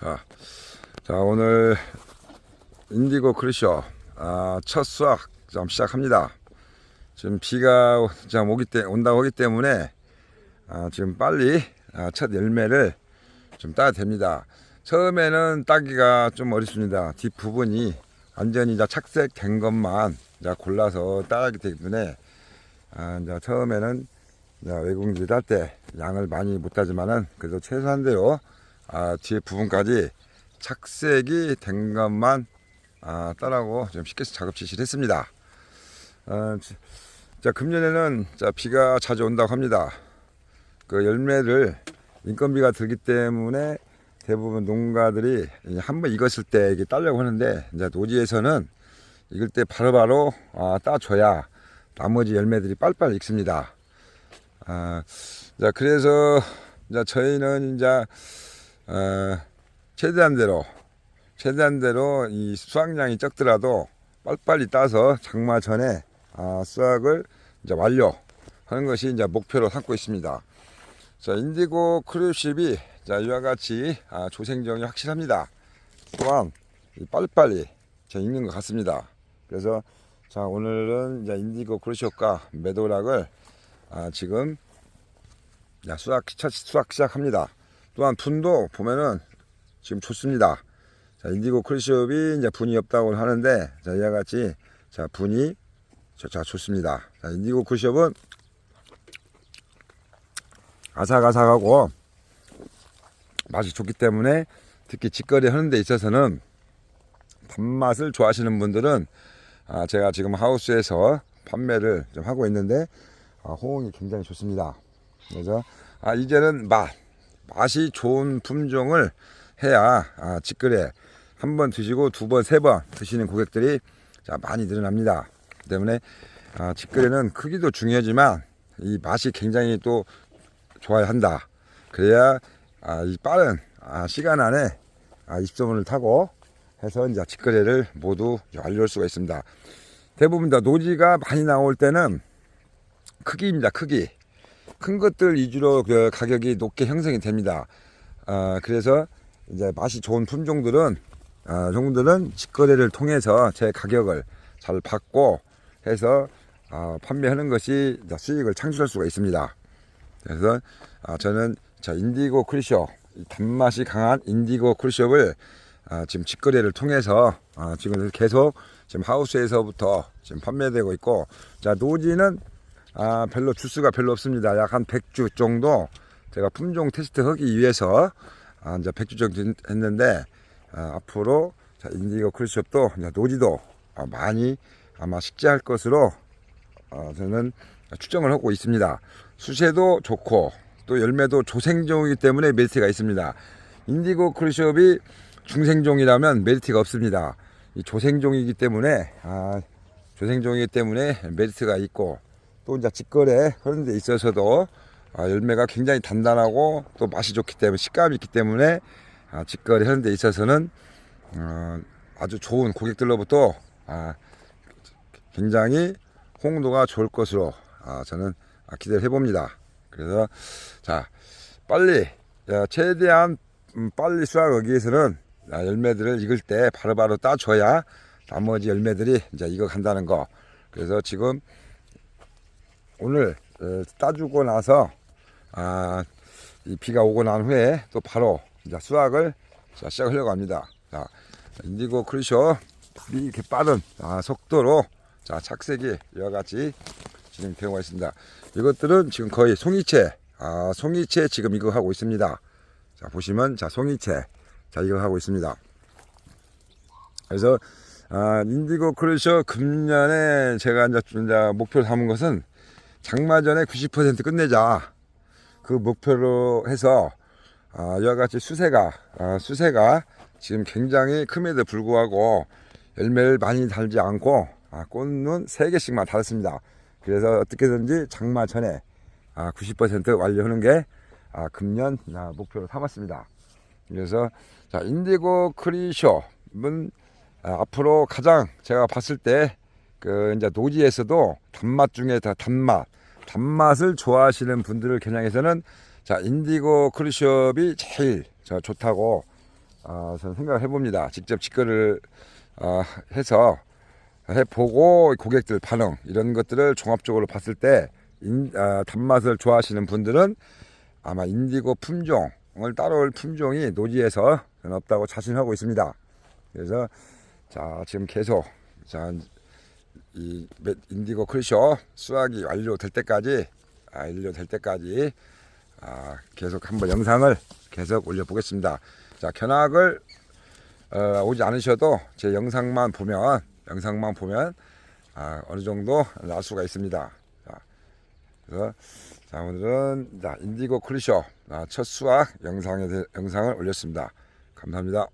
자, 자 오늘 인디고 크리셔 아, 첫 수확 좀 시작합니다. 지금 비가 좀 오기 때 온다고 하기 때문에 아, 지금 빨리 아, 첫 열매를 좀 따야 됩니다. 처음에는 따기가 좀 어렵습니다. 뒷 부분이 완전히 이제 착색된 것만 이제 골라서 따기 때문에 아, 이제 처음에는 외국인들이 딸 때 양을 많이 못 따지만은 그래도 최소한대로 아, 뒤에 부분까지 착색이 된 것만 아, 따라고 좀 쉽게 작업 지시를 했습니다. 어, 지- 자 금년에는 자 비가 자주 온다고 합니다. 그 열매를 인건비가 들기 때문에 대부분 농가들이 한번 익었을 때 이게 따려고 하는데 이제 노지에서는 익을 때 바로바로 아, 따줘야 나머지 열매들이 빨리빨리 익습니다. 아, 자 그래서 이제 저희는 이제 어, 최대한대로 최대한대로 이 수확량이 적더라도 빨리빨리 따서 장마 전에 아, 수확을 이제 완료하는 것이 이제 목표로 삼고 있습니다. 자 인디고 크루십이 자 이와 같이 아, 조생종이 확실합니다. 또한 이 빨리빨리 자, 익는 것 같습니다. 그래서 자 오늘은 이제 인디고 크루십과 메도락을 아, 지금 자, 수확 첫 수확 시작합니다. 또한 분도 보면은 지금 좋습니다. 자, 인디고 크루십이 이제 분이 없다고 하는데 자, 이와 같이 자, 분이 자, 자 좋습니다. 자, 인디고 크루십은 아삭아삭하고 맛이 좋기 때문에 특히 직거래 하는 데 있어서는 단맛을 좋아하시는 분들은 아, 제가 지금 하우스에서 판매를 좀 하고 있는데 아, 호응이 굉장히 좋습니다. 그래서 아, 이제는 맛 맛이 좋은 품종을 해야 아, 직거래 한 번 드시고 두 번, 세 번 드시는 고객들이 자, 많이 늘어납니다. 그 때문에 아, 직거래는 크기도 중요하지만 이 맛이 굉장히 또 좋아야 한다. 그래야 아, 이 빠른 아, 시간 안에 아, 입소문을 타고 해서 이제 직거래를 모두 완료할 수가 있습니다. 대부분 다 노지가 많이 나올 때는 크기입니다. 크기. 큰 것들 위주로 그 가격이 높게 형성이 됩니다. 아, 그래서 이제 맛이 좋은 품종들은 아, 종들은 직거래를 통해서 제 가격을 잘 받고 해서 아, 판매하는 것이 수익을 창출할 수가 있습니다. 그래서 아, 저는 자 인디고 크리쇼 이 단맛이 강한 인디고 크리쇼를 아, 지금 직거래를 통해서 아, 지금 계속 지금 하우스에서부터 지금 판매되고 있고 자 노지는 아, 별로 주수가 별로 없습니다. 약 한 100주 정도 제가 품종 테스트 하기 위해서 아, 이제 100주 정도 했는데 아, 앞으로 자, 인디고 크리숍도 노지도 아, 많이 아마 식재할 것으로 어, 저는 추정을 하고 있습니다. 수세도 좋고 또 열매도 조생종이기 때문에 메리트가 있습니다. 인디고 크루숍이 중생종이라면 메리트가 없습니다. 이 조생종이기 때문에 아, 조생종이기 때문에 메리트가 있고 또 이제 직거래 하는 데 있어서도 아, 열매가 굉장히 단단하고 또 맛이 좋기 때문에 식감이 있기 때문에 아, 직거래 하는 데 있어서는 어, 아주 좋은 고객들로부터 아, 굉장히 홍도가 좋을 것으로 아, 저는 아, 기대를 해봅니다. 그래서 자 빨리 야, 최대한 음, 빨리 수확하기 위해서는 아, 열매들을 익을 때 바로바로 따줘야 나머지 열매들이 이제 익어 간다는 거. 그래서 지금 오늘 어, 따주고 나서 아, 이 비가 오고 난 후에 또 바로 이제 수확을 자, 시작하려고 합니다. 자, 인디고 크리쇼 이렇게 빠른 아, 속도로 자, 착색이 이와 같이 진행되고 있습니다. 이것들은 지금 거의 송이채, 아, 송이채 지금 이거 하고 있습니다. 자, 보시면 자, 송이채. 자, 이거 하고 있습니다. 그래서 아, 인디고 크루셔 금년에 제가 이제 목표를 삼은 것은 장마 전에 90% 끝내자. 그 목표로 해서 아, 이와 같이 수세가 아, 수세가 지금 굉장히 큼에도 불구하고 열매를 많이 달지 않고 아, 꽃은 3개씩만 달았습니다. 그래서 어떻게든지 장마 전에 아, 90% 완료하는 게 아, 금년 아, 목표로 삼았습니다. 그래서 자 인디고 크리쇼는 아, 앞으로 가장 제가 봤을 때 그 이제 노지에서도 단맛 중에 다 단맛 단맛을 좋아하시는 분들을 겨냥해서는 자 인디고 크루숍이 제일 저 좋다고 아, 저는 생각을 해봅니다. 직접 직거래를 아, 해서 해보고 고객들 반응 이런 것들을 종합적으로 봤을 때 인, 아, 단맛을 좋아하시는 분들은 아마 인디고 품종을 따라올 품종이 노지에서 없다고 자신하고 있습니다. 그래서 자 지금 계속 자 이 인디고 클쇼 수확이 완료될 때까지 아, 완료될 때까지 아, 계속 한번 영상을 계속 올려보겠습니다. 자 견학을 어, 오지 않으셔도 제 영상만 보면 영상만 보면 아, 어느 정도 알 수가 있습니다. 자, 그래서 자 오늘은 자 인디고 클리쇼 아, 첫 수학 영상에 대- 영상을 올렸습니다. 감사합니다.